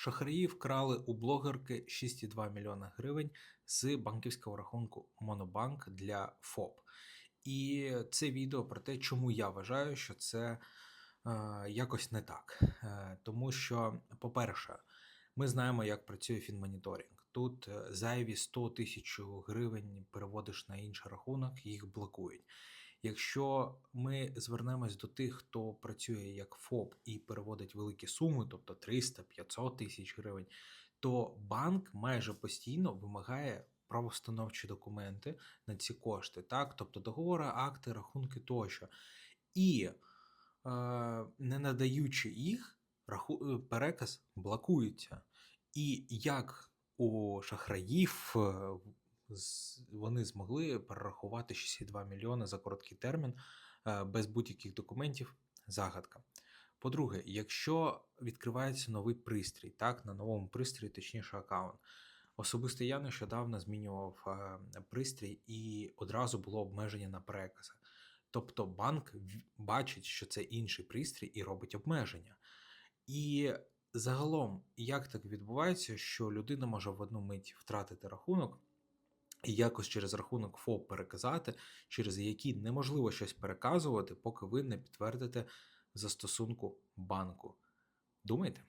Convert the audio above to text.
Шахраї вкрали у блогерки 6,2 мільйона гривень з банківського рахунку Монобанк для ФОП. І це відео про те, чому я вважаю, що це е, якось не так. Е, тому що, по-перше, ми знаємо, як працює фінмоніторинг. Тут е, зайві 100 тисяч гривень переводиш на інший рахунок, їх блокують. Якщо ми звернемось до тих, хто працює як ФОП і переводить великі суми, тобто 300-500 тисяч гривень, то банк майже постійно вимагає правостановчі документи на ці кошти, так, тобто договори, акти, рахунки тощо. І е, не надаючи їх, раху... е, переказ блокується. І як у шахраїв е, вони змогли перерахувати 62 мільйони за короткий термін е, без будь-яких документів. Загадка. По-друге, якщо відкривається новий пристрій, так, на новому пристрої, точніше, аккаунт. Особисто я нещодавно змінював е, пристрій і одразу було обмеження на перекази. Тобто банк бачить, що це інший пристрій і робить обмеження. І загалом, як так відбувається, що людина може в одну мить втратити рахунок і якось через рахунок ФОП переказати, через які неможливо щось переказувати, поки ви не підтвердите застосунку банку. Думайте?